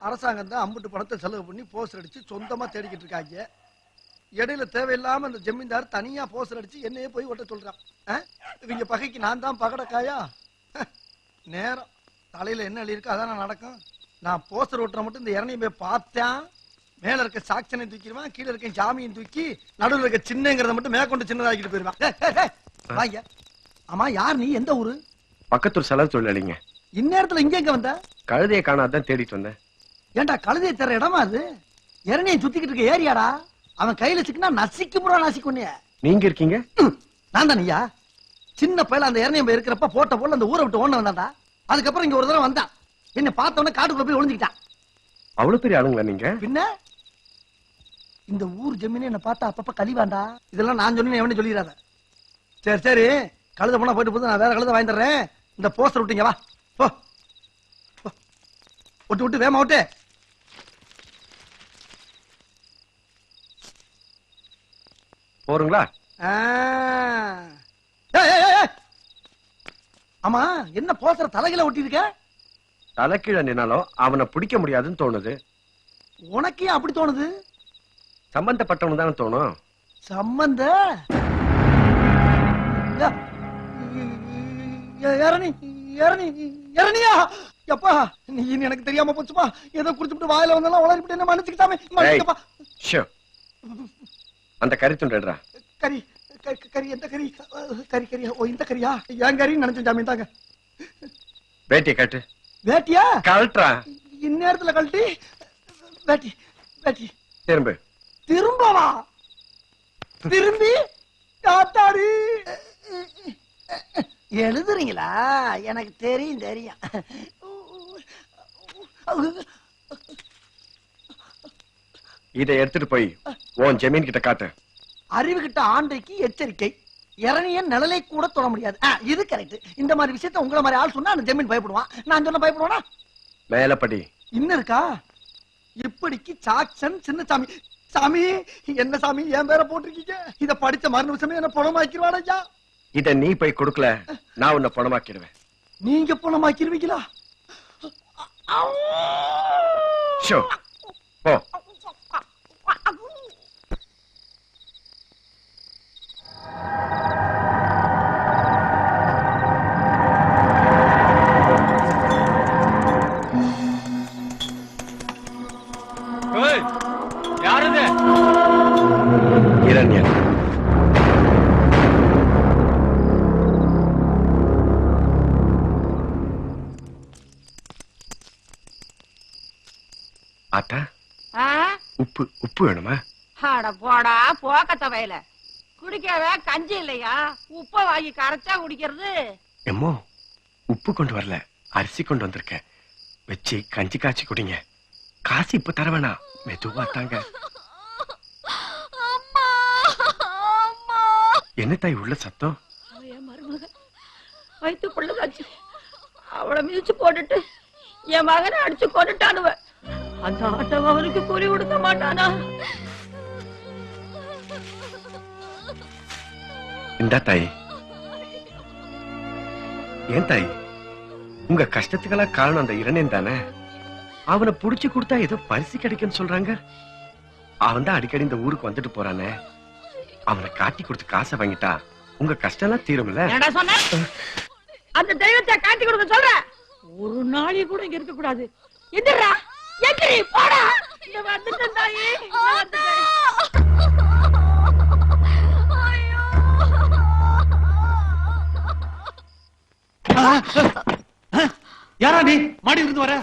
அரசாங்கம் தான் அம்புட்டு பணத்தை செலவு பண்ணி போஸ்டர் அடிச்சு சொந்தமா தேடிக்கிட்டு இருக்காங்க. இடையில தேவையில்லாம அந்த ஜமீன்தார் தனியா போஸ்டர் அடிச்சு என்னையே போய் ஒட்ட சொல்றான். ஆ? இவங்க பகைக்கு நான் தான் பகடக்காயா? நேரம். தலையில என்ன எழுதிருக்கு அதான் நடக்கும். நான் போஸ்டர் ஒட்டுற மட்டும் இந்த இறனையும் போய் பார்த்தேன். மேல இருக்க சாக்சனை தூக்கிடுவான் கீழே இருக்க ஜாமியும் தூக்கி நடுவுல இருக்க சின்னங்கிறத மட்டும் மேற்கொண்டு சின்னதாக்கிட்டு போயிருவான். வாங்க. ஆமா யார் நீ? எந்த ஊரு? பக்கத்தூர் செலவு தொழிலாளிங்க. இந்நேரத்துல இங்க எங்க வந்த? கழுதையை காணாதான் தேடிட்டு வந்தேன். ஏன்டா கழுதையை தர இடமா அது? இறனையை சுத்திக்கிட்டு இருக்க ஏரியாடா. அவன் கையில சிக்கினா நசிக்கு முறா நசிக்குன்னே நீங்க இருக்கீங்க? நான் தானியா சின்ன பையல அந்த இறனையை இருக்கிறப்ப போட்ட போல அந்த ஊரை விட்டு ஓட வந்தான்டா அதுக்கப்புறம் இங்க ஒரு தடவை வந்தான். என்ன பார்த்தவொடனே காட்டுக்குள்ள போய் ஒளிஞ்சுக்கிட்டான். அவ்வளவு பெரிய ஆளுங்களா நீங்க? பின்ன? இந்த ஊர் ஜமீன் என்ன பார்த்தா அப்பப்ப கழிவாண்டா இதெல்லாம் நான் சொன்னேன் எவனே சொல்லிடாத. சரி சரி. கழுத போனா போயிட்டு போது நான் வேற கழுத வாங்கி தர்றேன். இந்த போஸ்டர் விட்டீங்க வா. போ. போ. விட்டு விட்டு வேமா விட்டு போறீங்களா. ஆமா என்ன போஸ்டர் தலையில ஒட்டி இருக்க? தலைக்கீழ நின்னாலும் அவனை பிடிக்க முடியாதுன்னு தோணுது. உனக்கு ஏன் அப்படி தோணுது? சம்பந்தப்பட்டவனு தானே தோணும். சம்பந்த? இரணி இரணி இரணியா எப்பா நீ எனக்கு தெரியாம போச்சுப்பா. ஏதோ குடிச்சுட்டு வாயில வந்தெல்லாம் உளறிவிட்டு என்ன மன்னிச்சுக்கிட்டாமே. அந்த கறி துண்டுடுறா கறி கறி எந்த கறி? கறி கறியா? ஓ இந்த கறியா? ஏன் கறின்னு நினைச்சேன் ஜாமீன் தாங்க வேட்டியை காட்டு வேட்டியா? கழட்டுறா. இந்நேரத்துல கழட்டி. வேட்டி வேட்டி. திரும்ப. திரும்பவா? திரும்பி? காத்தாடி எழுதுறீங்களா? எனக்கு தெரியும் தெரியும். இதை எடுத்துட்டு போய் உன் ஜமீன் கிட்ட காட்டு. அறிவு கிட்ட ஆண்டைக்கு எச்சரிக்கை. இறனியன் நிழலை கூட தொட முடியாது. இது கரெக்ட் இந்த மாதிரி விஷயத்த உங்களை மாதிரி ஆள் சொன்னா அந்த ஜமீன் பயப்படுவான். நான் சொன்ன பயப்படுவானா? மேலப்படி. இன்னும் இருக்கா? இப்படிக்கு சாக்சன் சின்ன சாமி சாமி என்ன சாமி என் பேரை போட்டிருக்கீங்க? இத படிச்ச மறு நிமிஷமே என்ன பணமாக்கிடுவாடையா இத நீ போய் கொடுக்கல நான் உன்னை பணமாக்கிடுவேன் நீங்க பணமாக்கிடுவீங்களா போ யாரது இரண்யன் ஆத்தா ஆ? உப்பு உப்பு வேணுமா? போடா போக்கத்த வயல குடிக்கவே கஞ்சி இல்லையா? உப்ப வாங்கி கரைச்சா குடிக்கிறது. எம்மோ உப்பு கொண்டு வரல. அரிசி கொண்டு வந்திருக்கேன் வச்சு கஞ்சி காய்ச்சி குடிங்க. காசு இப்ப தர வேணாம். மெதுவா தாங்க. என்ன தாய் உள்ள சத்தம்? என் மருமக. வயிற்றுக்குள்ளதாச்சு அவளை மிதிச்சு போட்டுட்டு என் மகனை அடிச்சு கொண்டுட்டானுவ அந்த ஆட்டம் அவனுக்கு கூலி கொடுக்க மாட்டானா? இந்த தாய். ஏன் தாய்? உங்க கஷ்டத்துக்கெல்லாம் காரணம் அந்த இரணேன் தானே? அவனை புடிச்சு கொடுத்தா ஏதோ பரிசு கிடைக்குன்னு சொல்றாங்க. அவன் தான் அடிக்கடி இந்த ஊருக்கு வந்துட்டு போறானே. அவனை காட்டி கொடுத்து காசை வாங்கிட்டா உங்க கஷ்டம் எல்லாம் தீரும்ல அந்த தெய்வத்தை காட்டி கொடுக்க சொல்ற? ஒரு நாளை கூட இங்க இருக்க கூடாது எந்திரா எந்திரி போடா. இங்க வந்துட்டேன் தாயி. யாரா நீ மாடி இருந்து வர.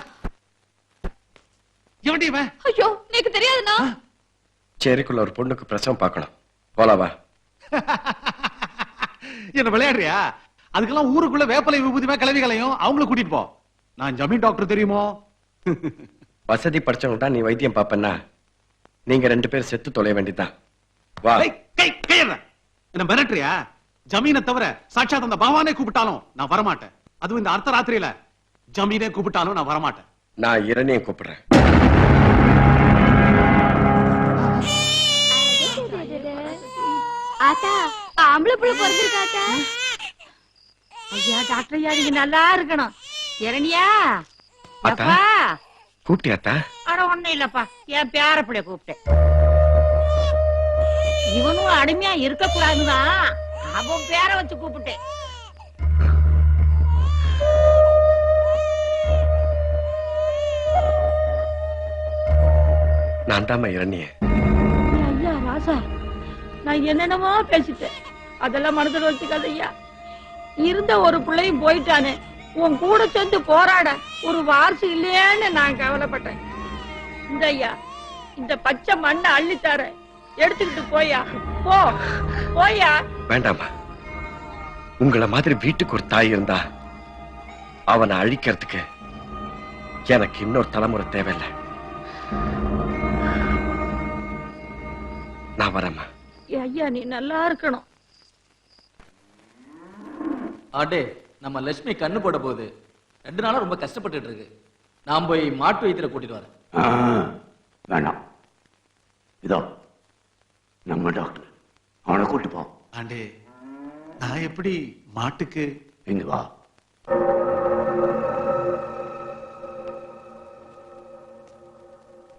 எவன்டி இவன்? ஐயோ எனக்கு தெரியாதுண்ணா. சேரிக்குள்ள ஒரு பொண்ணுக்கு பிரசவம் பார்க்கணும். போலாவா என்ன விளையாடுறியா? அதுக்கெல்லாம் ஊருக்குள்ள வேப்பலை விபூதிமா கிளவிகளையும் அவங்கள கூட்டிட்டு போ. நான் ஜமீன் டாக்டர் தெரியுமோ? வசதி படிச்சவங்க நீ வைத்தியம் பாப்பன்னா நீங்க ரெண்டு பேரும் செத்து தொலைய வேண்டியதுதான். வா. என்ன மிரட்டுறியா? ஜமீனை தவிர சாட்சாத் அந்த பகவானே கூப்பிட்டாலும் நான் வரமாட்டேன். அதுவும் இந்த அர்த்த ராத்திரியில ஜமீனே கூப்பிட்டாலும் நான் வரமாட்டேன். நான் இரணையும் கூப்பிடுறேன். ஆத்தா ஆம்பளை புள்ள பிறந்திருக்காத்தா ஐயா டாக்டர் ஐயா நீங்க நல்லா இருக்கணும். இரணியா. அப்பா? கூப்பிட்டியாத்தா அட ஒண்ணும் இல்லப்பா. என் பேரப்பிடைய கூப்பிட்டேன். இவனும் அடிமையா இருக்க கூடாதுதான் அவன் பேரை வச்சு கூப்பிட்டேன். நான் தாம்மா இரணிய. ஐயா ராசா நான் என்னென்னமோ பேசிட்டேன். அதெல்லாம் மனசுல வச்சுக்காத ஐயா இருந்த ஒரு பிள்ளையும் போயிட்டானே. உன் கூட சேர்ந்து போராட ஒரு வாரிசு இல்லையேன்னு நான் கவலைப்பட்டேன். இந்த ஐயா இந்த பச்சை மண்ணை அள்ளித்தார. எடுத்துக்கிட்டு போயா போ போயா வேண்டாம்மா. உங்களை மாதிரி வீட்டுக்கு ஒரு தாய் இருந்தா அவனை அழிக்கிறதுக்கு எனக்கு இன்னொரு தலைமுறை தேவையில்லை. நான் வரேம்மா. ஐயா நீ நல்லா இருக்கணும். ஆட்டே நம்ம லட்சுமி கண்ணு போட போகுது ரெண்டு நாளா ரொம்ப கஷ்டப்பட்டுட்டு இருக்கு. நான் போய் மாட்டு வைத்தியரை கூட்டிட்டு வரேன். ஆ, வேணாம். இதோ நம்ம டாக்டர். அவனை கூட்டு போ. ஆண்டே நான் எப்படி மாட்டுக்கு இங்க வா.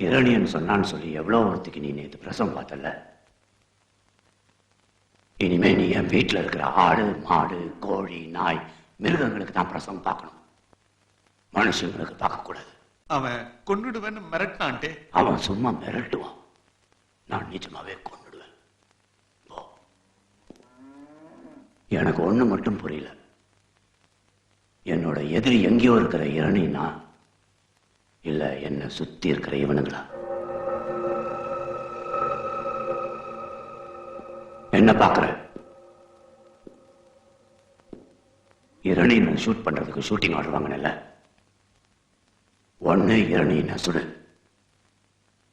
இரணியன் சொன்னான்னு சொல்லி எவ்வளவு ஒருத்திக்கு நீ நேத்து பிரசவம் பார்த்தல இனிமே நீ என் வீட்டுல இருக்கிற ஆடு மாடு கோழி நாய் மிருகங்களுக்கு தான் பிரசவம் பார்க்கணும். மனுஷங்களுக்கு பார்க்க கூடாது அவன் கொண்டுடுவேன்னு மிரட்டான்ட்டே அவன் சும்மா மிரட்டுவான். நான் நிஜமாவே கொன்னுடுவேன் போ எனக்கு ஒண்ணு மட்டும் புரியல. என்னோட எதிரி எங்கேயோ இருக்கிற இரணினா இல்ல என்ன சுத்தி இருக்கிற இவனுங்களா? என்ன பாக்குற? நான் ஷூட் பண்றதுக்கு ஷூட்டிங் ஆர்டர் வாங்கினல ஒன்னு இரணினை சுடு.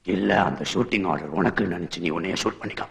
இல்ல அந்த ஷூட்டிங் ஆர்டர் உனக்கு நினைச்சு நீ உன்னைய ஷூட் பண்ணிக்க.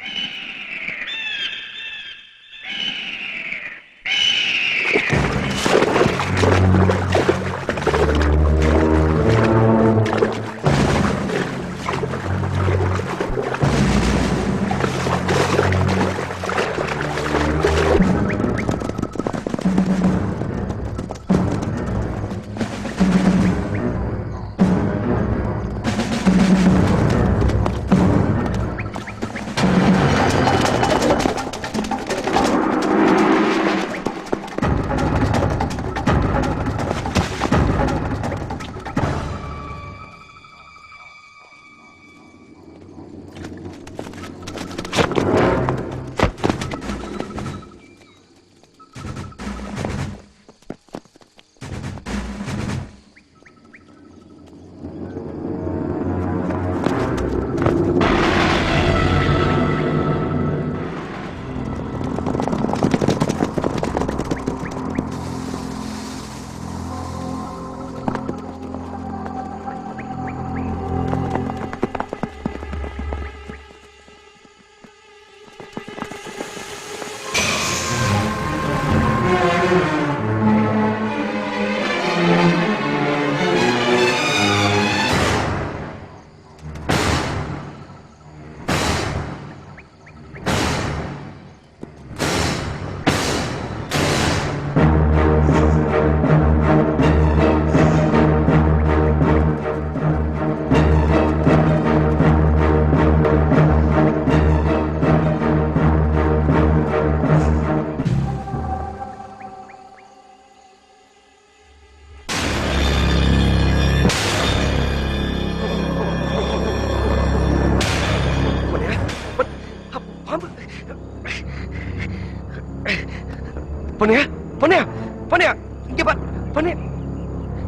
பொண்ணியா பொண்ணியா பொண்ணியா இங்க பா பொண்ணியா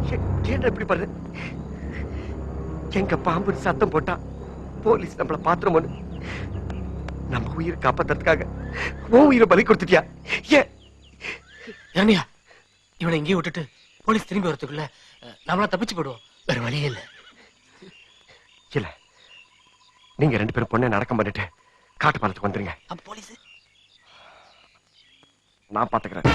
ஏ- ஏன்டா இப்படி பாரு எங்க பாம்பு சத்தம் போட்டா போலீஸ் நம்மள பாத்துருமோன்னு. நம்ம உயிரை காப்பாத்துறதுக்காக உன் உயிரை பலி கொடுத்துட்டியா? ஏன்? இரணியா இவனை இங்கேயே விட்டுட்டு போலீஸ் திரும்பி வரதுக்குள்ள அஹ், நம்மளாம் தப்பிச்சு போயிடுவோம் வேற வழியே இல்ல. இல்ல. நீங்க ரெண்டு பேரும் பொண்ணை நடக்கம் பண்ணிட்டு காட்டு பாலத்துக்கு வந்துருங்க. அப்ப போலீஸ்? நான் பாத்துக்கிறேன்.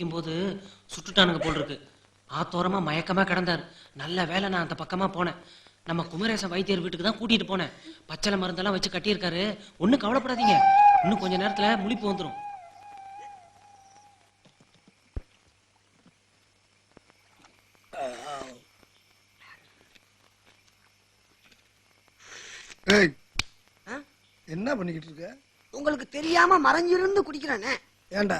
தப்பிக்கும் போது சுட்டுட்டானுங்க போல் இருக்கு ஆத்தோரமா மயக்கமா கிடந்தார். நல்ல வேலை நான் அந்த பக்கமா போனேன். நம்ம குமரேசன் வைத்தியர் வீட்டுக்கு தான் கூட்டிட்டு போனேன். பச்சளை மருந்தெல்லாம் வச்சு கட்டியிருக்காரு. ஒன்றும் கவலைப்படாதீங்க. இன்னும் கொஞ்ச நேரத்துல முழிப்பு வந்துடும் ஏய். என்ன பண்ணிக்கிட்டு இருக்க? உங்களுக்கு தெரியாம மறைஞ்சிருந்து குடிக்கிறேனே. ஏன்டா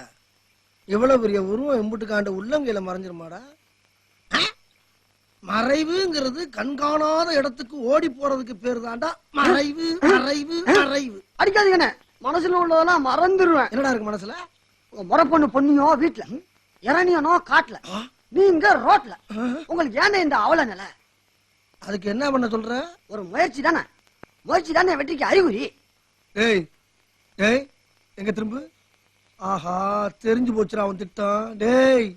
இவ்வளவு பெரிய உருவம் எம்புட்டுக்காண்ட உள்ளங்கையில மறைஞ்சிருமாடா? மறைவுங்கிறது கண்காணாத இடத்துக்கு ஓடி போறதுக்கு பேரு தாண்டா மறைவு மறைவு மறைவு. அடிக்காதீங்கண்ணே. மனசுல உள்ளதெல்லாம் மறந்துடுவேன் என்னடா இருக்கு மனசுல? உங்க முறை பொண்ணு பொண்ணியோ வீட்டுல இறனியனோ காட்டுல நீங்க ரோட்ல. உங்களுக்கு ஏன் இந்த அவல நிலை? அதுக்கு என்ன பண்ண சொல்ற? ஒரு முயற்சி தானே. முயற்சி தானே வெற்றிக்கு அறிகுறி. ஏய் ஏய் எங்க திரும்ப? ஆஹா தெரிஞ்சு போச்சுடா அவன் திட்டம். டேய்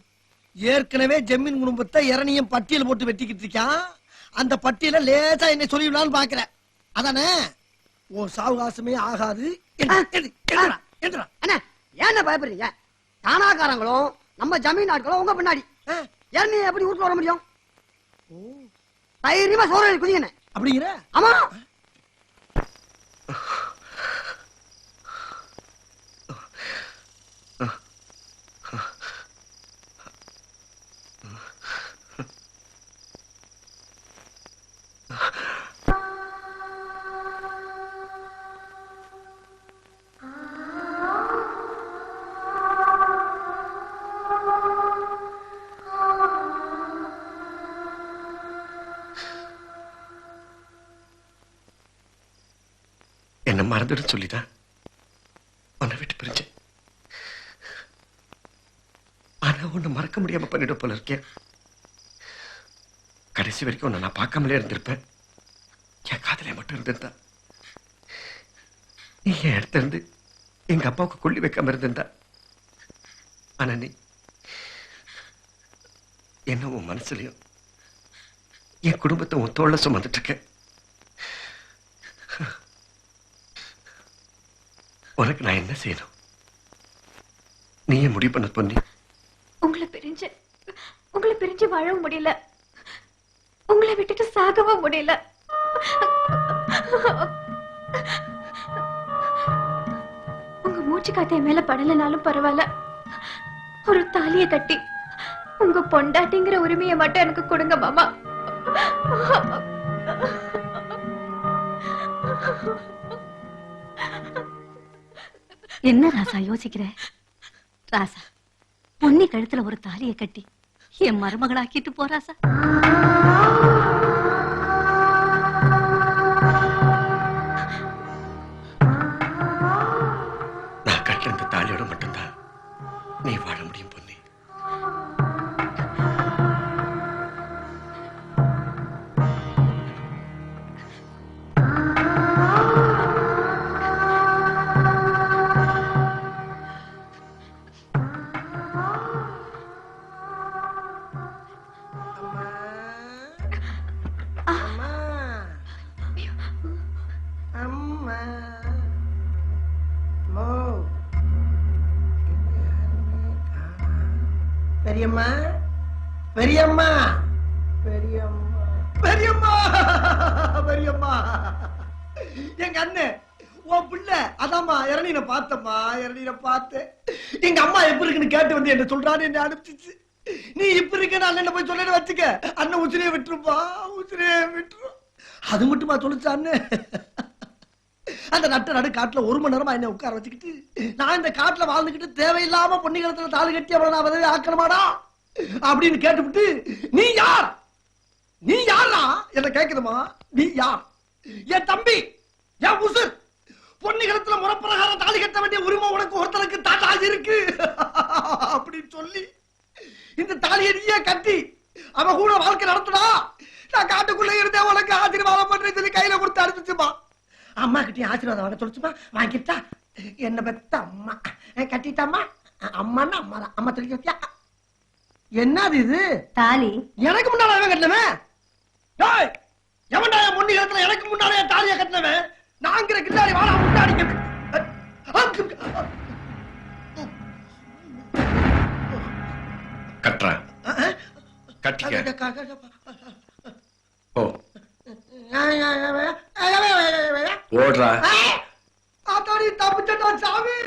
ஏற்கனவே ஜெமீன் குடும்பத்தை இறனியும் பட்டியல் போட்டு வெட்டிக்கிட்டு இருக்கான். அந்த பட்டியல லேசா என்னை சொல்லிவிடலான்னு பாக்குறேன். அதானே? உன் சாவகாசமே ஆகாது. ஏன் பயப்படுறீங்க? தானாக்காரங்களும் நம்ம ஜமீன் ஆட்களும் உங்க பின்னாடி. இறனி எப்படி வீட்டுல வர முடியும்? தைரியமா சோறு குதிங்கண்ணே அப்படிங்கிற? ஆமா. என்ன மறந்துடும் சொல்லிதான் உன்னை விட்டு பிரிஞ்சேன். ஆனா உன்னை மறக்க முடியாம பண்ணிட போல இருக்கேன் கடைசி வரைக்கும் உன்னை நான் பார்க்காமலே இருந்திருப்பேன். என் காதலே மட்டும் இருந்திருந்தா. நீ என் இடத்துல இருந்து எங்க அப்பாவுக்கு கொள்ளி வைக்காம இருந்திருந்தா. ஆனா நீ என்ன உன் மனசுலயும் என் குடும்பத்தை உன் தோல்ல சுமந்துட்டு இருக்கேன் உனக்கு நான் என்ன செய்யணும்? நீயே முடிவு பண்ண பொண்ணி உங்களை பிரிஞ்சு உங்களை பிரிஞ்சு வாழவும் முடியல. உங்களை விட்டுட்டு சாகவும் முடியல. உங்க மூச்சு காத்து மேல படலைனாலும் பரவாயில்ல. ஒரு தாலியை கட்டி உங்க பொண்டாட்டிங்கிற உரிமையை மட்டும் எனக்கு கொடுங்க மாமா. என்ன ராசா யோசிக்கிற? ராசா பொன்னி கழுத்துல ஒரு தாலியை கட்டி என் மருமகளாக்கிட்டு போறாசா பெரியம்மா? பெரியம்மா? பெரியம்மா. பெரியம்மா! பெரியம்மா! எங்க அண்ணன் உன் பிள்ளை அதாம்மா இறநீனை பார்த்தம்மா இறநீனை பார்த்தேன் எங்க அம்மா எப்படி இருக்குன்னு கேட்டு வந்து என்ன சொல்றான்னு என்ன அனுப்பிச்சிச்சு நீ இப்ப இருக்க அண்ணன் போய் சொல்லு வச்சுக்க. அண்ணன் உசிரியை விட்டுருப்பா உசிரியை விட்டுரும். அது மட்டுமா சொல்லுச்சு அண்ணன் அந்த நட்ட நடு காட்டுல ஒரு மணி நேரமா என்ன உட்கார வச்சுக்கிட்டு நான் இந்த காட்டுல வாழ்ந்துகிட்டு தேவையில்லாம பொன்னிகளத்துல தாலி கட்டி அவளை நான் பதவி ஆக்கணுமாடா? அப்படின்னு கேட்டுவிட்டு நீ யார்? நீ யாரா என்ன கேக்குதுமா நீ யார்? என் தம்பி என் உசுர். பொன்னிகளத்துல முறப்பிரகாரம் தாலி கட்ட வேண்டிய உரிமை உனக்கு ஒருத்தனுக்கு தாத்தா இருக்கு. அப்படின்னு சொல்லி இந்த தாலியை நீயே கட்டி அவன் கூட வாழ்க்கை நடத்துனா நான் காட்டுக்குள்ள இருந்தேன் உனக்கு ஆசீர்வாதம் பண்றேன்னு சொல்லி கையில கொடுத்து அனுப்பிச்சுமா அம்மா கிட்டயும் ஆசீர்வாதம் வாங்க சொல்லுச்சுமா வாங்கிட்டா. என்ன பெத்த அம்மா. அஹ் அம்மான்னா அம்மா தான். அம்மா சொல்லி வச்சியா என்னது இது? தாலி. எனக்கு முன்னால அவன் கட்டினவன்? டேய் எவன்டா என் பொண்ணு இடத்துல எனக்கு முன்னாலே என் தாலியை கட்டினவன்? நாங்கிற கில்லாடி வாடா முன்னாடி கட்டுறா கட்டிக்க. ஓ. ఓట్రా అతడి తప్పుతో స్వామి